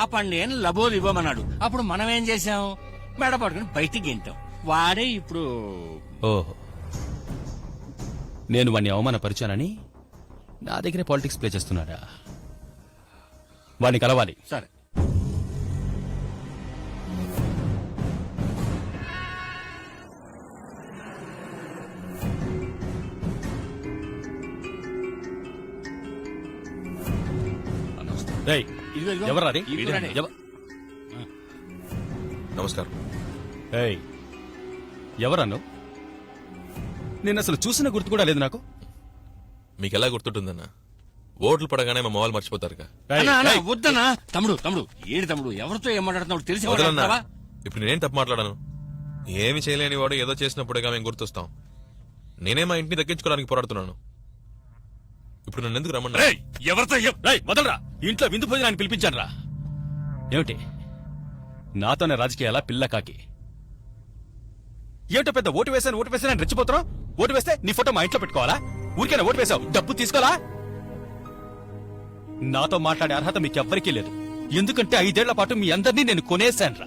ఆపండి అని లబోలు ఇవ్వమన్నాడు. అప్పుడు మనం ఏం చేసాం మెడ పట్టుకుని బయటికి గెంటాం. వాడే ఇప్పుడు ఓహో. నేను వాణ్ణి అవమానపరిచానని నా దగ్గరే పాలిటిక్స్ ప్లే చేస్తున్నాడా? వాణ్ణి కలవాలి. సరే. రేయ్, ఇదిగో, ఇదిగో. ఎవర్రా అది? ఈ కూరనే. ఎవ- నమస్కారం. ఏయ్, ఎవరన్ను? నేను అసలు చూసిన గుర్తు కూడా లేదు నాకు. మీకు ఎలా గుర్తుంటుందన్న? ఓట్లు పడగానే మా మొబైల్ మర్చిపోతారుగా. వద్దనా తమ్ముడు తమ్ముడు ఏడు తమ్ముడు ఎవరితో ఏం మాట్లాడుతున్నాడు తెలిసి? ఇప్పుడు నేనేం తప్పు మాట్లాడాను? ఏమి చేయలేని వాడు ఏదో చేసినప్పుడేగా మేము గుర్తొస్తాం. నేనే మా ఇంటిని దక్కించుకోవడానికి పోరాడుతున్నాను. ఇప్పుడు నన్ను ఎందుకు రమ్మన్నా ఎవరితో వదలరా. ఇంట్లో విందు భోజనాన్ని పిలిపించాను రా ఏమిటి? నాతోనే రాజకీయాల పిల్ల కాకి? ఏమిటో పెద్ద ఓటు వేసాను ఓటు వేసాను అని రెచ్చిపోతున్నావు? ఓటు వేస్తే నీ ఫోటో మా ఇంట్లో పెట్టుకోవాలా? ఊరికైనా ఓటు వేసావు డబ్బు తీసుకోవాలా? నాతో మాట్లాడే అర్హత మీకెవ్వరికీ లేదు. ఎందుకంటే ఐదేళ్ళ పాటు మీ అందరినీ నేను కొనేశాను